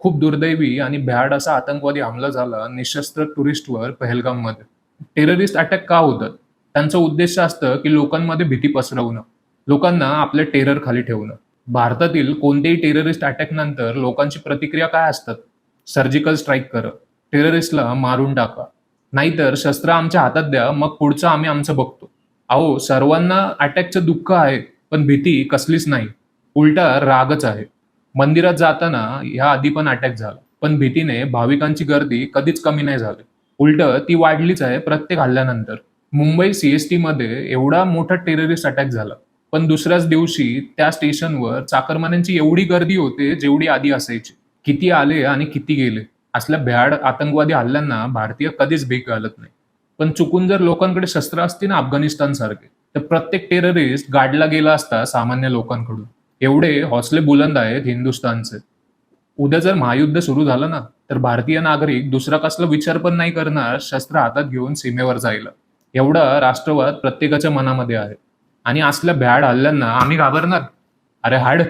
खूप दुर्दैवी आणि भ्याड असा आतंकवादी हमला झाला निशस्त्र टुरिस्टवर पहलगाममध्ये. टेररिस्ट अटॅक का होतात? त्यांचं उद्देश असतं की लोकांमध्ये भीती पसरवणं लोकांना आपल्या टेरर खाली ठेवणं. भारतातील कोणत्याही टेररिस्ट अटॅक नंतर लोकांची प्रतिक्रिया काय असतात? सर्जिकल स्ट्राईक करा टेररिस्टला मारून टाका. नाहीतर शस्त्र आमच्या हातात द्या मग पुढचं आम्ही आमचं बघतो. अहो सर्वांना अटॅकचं दुःख आहे पण भीती कसलीच नाही. उलटा रागच आहे. मंदिरात जाताना ह्या आधी पण अटॅक झाला. पण भीतीने भाविकांची गर्दी कधीच कमी नाही झाली. उलट ती वाढलीच आहे प्रत्येक हल्ल्यानंतर. मुंबई सीएसटी मध्ये एवढा मोठा टेररिस्ट अटॅक झाला. पण दुसऱ्याच दिवशी त्या स्टेशनवर चाकरमान्यांची एवढी गर्दी होते जेवढी आधी असायची. किती आले आणि किती गेले. असल्या भ्याड आतंकवादी हल्ल्यांना भारतीय कधीच भीक घालत नाही. पण चुकून जर लोकांकडे शस्त्र असतील ना अफगाणिस्तान सारखे तर प्रत्येक टेररिस्ट गाडला गेला असता सामान्य लोकांकडून. एवढे हौसले बुलंद आहेत हिंदुस्थानचे. उद्या जर महायुद्ध सुरू झालं ना तर भारतीय नागरिक दुसरा कसला विचार पण नाही करणार शस्त्र हातात घेऊन सीमेवर जायला. एवढा राष्ट्रवाद प्रत्येकाच्या मनामध्ये आहे. आणि असल्या भ्याड हल्ल्यांना आम्ही घाबरणार? अरे हाड